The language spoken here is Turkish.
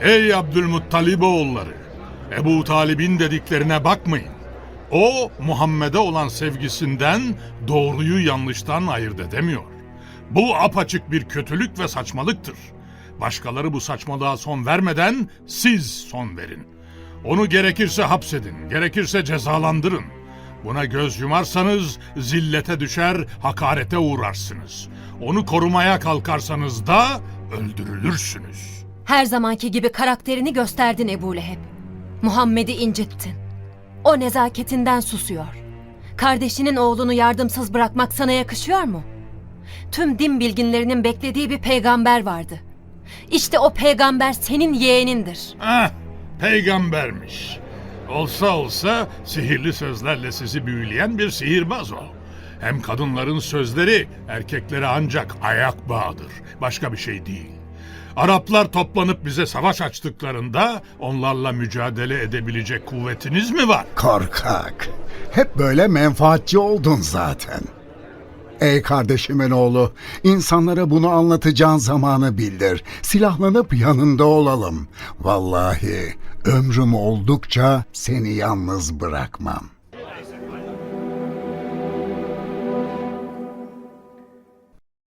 Ey Abdülmuttalib oğulları! Ebu Talib'in dediklerine bakmayın. O Muhammed'e olan sevgisinden doğruyu yanlıştan ayırt edemiyor. Bu apaçık bir kötülük ve saçmalıktır. Başkaları bu saçmalığa son vermeden siz son verin. Onu gerekirse hapsedin, gerekirse cezalandırın. Buna göz yumarsanız zillete düşer, hakarete uğrarsınız. Onu korumaya kalkarsanız da öldürülürsünüz. Her zamanki gibi karakterini gösterdin Ebu Leheb. Muhammed'i incittin. O nezaketinden susuyor. Kardeşinin oğlunu yardımsız bırakmak sana yakışıyor mu? Tüm din bilginlerinin beklediği bir peygamber vardı. İşte o peygamber senin yeğenindir. Ah, peygambermiş. Olsa olsa sihirli sözlerle sizi büyüleyen bir sihirbaz o. Hem kadınların sözleri erkeklere ancak ayak bağıdır. Başka bir şey değil. Araplar toplanıp bize savaş açtıklarında onlarla mücadele edebilecek kuvvetiniz mi var? Korkak. Hep böyle menfaatçi oldun zaten. Ey kardeşimin oğlu, insanlara bunu anlatacağın zamanı bildir. Silahlanıp yanında olalım. Vallahi ömrüm oldukça seni yalnız bırakmam.